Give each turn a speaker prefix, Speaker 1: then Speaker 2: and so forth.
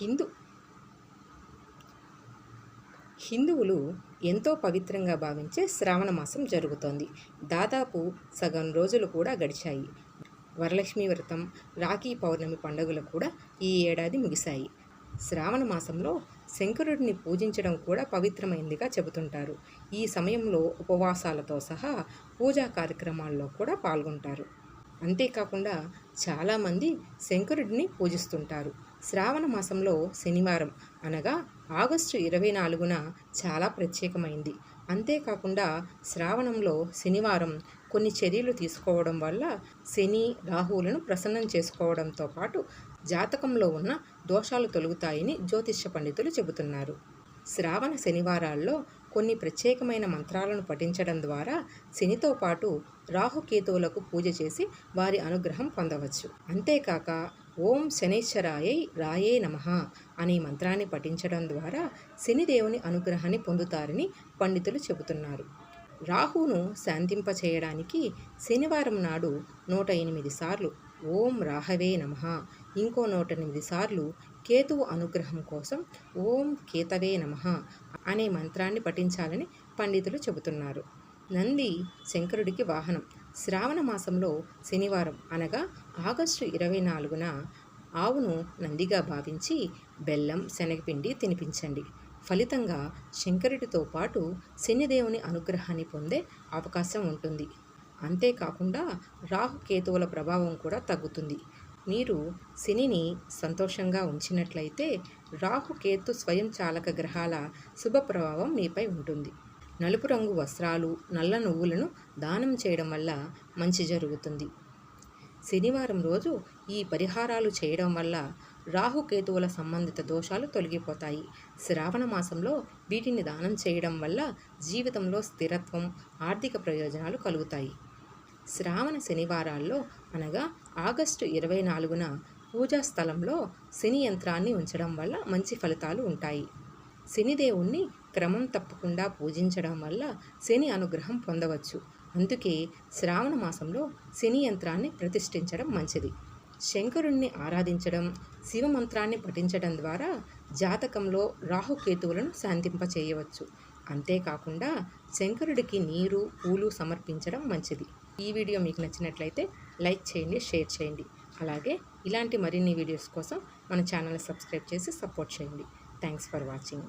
Speaker 1: హిందూ. హిందువులు ఎంతో పవిత్రంగా భావించే శ్రావణ మాసం జరుగుతోంది. దాదాపు సగం రోజులు కూడా గడిచాయి. వరలక్ష్మి వ్రతం రాఖీ పౌర్ణమి పండుగలు కూడా ఈ ఏడాది ముగిశాయి. శ్రావణ మాసంలో శంకరుడిని పూజించడం కూడా పవిత్రమైందిగా చెబుతుంటారు. ఈ సమయంలో ఉపవాసాలతో సహా పూజా కార్యక్రమాల్లో కూడా పాల్గొంటారు. అంతేకాకుండా చాలామంది శంకరుడిని పూజిస్తుంటారు. శ్రావణ మాసంలో శనివారం అనగా ఆగస్టు ఇరవై నాలుగున చాలా ప్రత్యేకమైంది. అంతేకాకుండా శ్రావణంలో శనివారం కొన్ని చర్యలు తీసుకోవడం వల్ల శని రాహువులను ప్రసన్నం చేసుకోవడంతో పాటు జాతకంలో ఉన్న దోషాలు తొలుగుతాయని జ్యోతిష్య పండితులు చెబుతున్నారు. శ్రావణ శనివారాల్లో కొన్ని ప్రత్యేకమైన మంత్రాలను పఠించడం ద్వారా శనితో పాటు రాహుకేతువులకు పూజ చేసి వారి అనుగ్రహం పొందవచ్చు. అంతేకాక ఓం శనైశ్వరాయై రాయే నమ అనే మంత్రాన్ని పఠించడం ద్వారా శనిదేవుని అనుగ్రహాన్ని పొందుతారని పండితులు చెబుతున్నారు. రాహును శాంతింపచేయడానికి శనివారం నాడు నూట ఎనిమిది సార్లు ఓం రాహవే నమ ఇంకో నూట ఎనిమిది సార్లు కేతువు అనుగ్రహం కోసం ఓం కేతవే నమ అనే మంత్రాన్ని పఠించాలని పండితులు చెబుతున్నారు. నంది శంకరుడికి వాహనం. శ్రావణ మాసంలో శనివారం అనగా ఆగస్టు ఇరవై నాలుగున ఆవును నందిగా భావించి బెల్లం శనగపిండి తినిపించండి. ఫలితంగా శంకరుడితో పాటు శనిదేవుని అనుగ్రహాన్ని పొందే అవకాశం ఉంటుంది. అంతేకాకుండా రాహుకేతువుల ప్రభావం కూడా తగ్గుతుంది. మీరు శనిని సంతోషంగా ఉంచినట్లయితే రాహుకేతు స్వయంచాలక గ్రహాల శుభ ప్రభావం మీపై ఉంటుంది. నలుపు రంగు వస్త్రాలు నల్ల నువ్వులను దానం చేయడం వల్ల మంచి జరుగుతుంది. శనివారం రోజు ఈ పరిహారాలు చేయడం వల్ల రాహుకేతువుల సంబంధిత దోషాలు తొలగిపోతాయి. శ్రావణ మాసంలో వీటిని దానం చేయడం వల్ల జీవితంలో స్థిరత్వం ఆర్థిక ప్రయోజనాలు కలుగుతాయి. శ్రావణ శనివారాల్లో అనగా ఆగస్టు ఇరవై నాలుగున పూజా స్థలంలో శని యంత్రాన్ని ఉంచడం వల్ల మంచి ఫలితాలు ఉంటాయి. శనిదేవుణ్ణి క్రమం తప్పకుండా పూజించడం వల్ల శని అనుగ్రహం పొందవచ్చు. అందుకే శ్రావణ మాసంలో శని యంత్రాన్ని ప్రతిష్ఠించడం మంచిది. శంకరుణ్ణి ఆరాధించడం శివమంత్రాన్ని పఠించడం ద్వారా జాతకంలో రాహుకేతువులను శాంతింపచేయవచ్చు. అంతేకాకుండా శంకరుడికి నీరు పూలు సమర్పించడం మంచిది. ఈ వీడియో మీకు నచ్చినట్లయితే లైక్ చేయండి షేర్ చేయండి. అలాగే ఇలాంటి మరిన్ని వీడియోస్ కోసం మన ఛానల్ సబ్స్క్రైబ్ చేసి సపోర్ట్ చేయండి. Thanks for watching.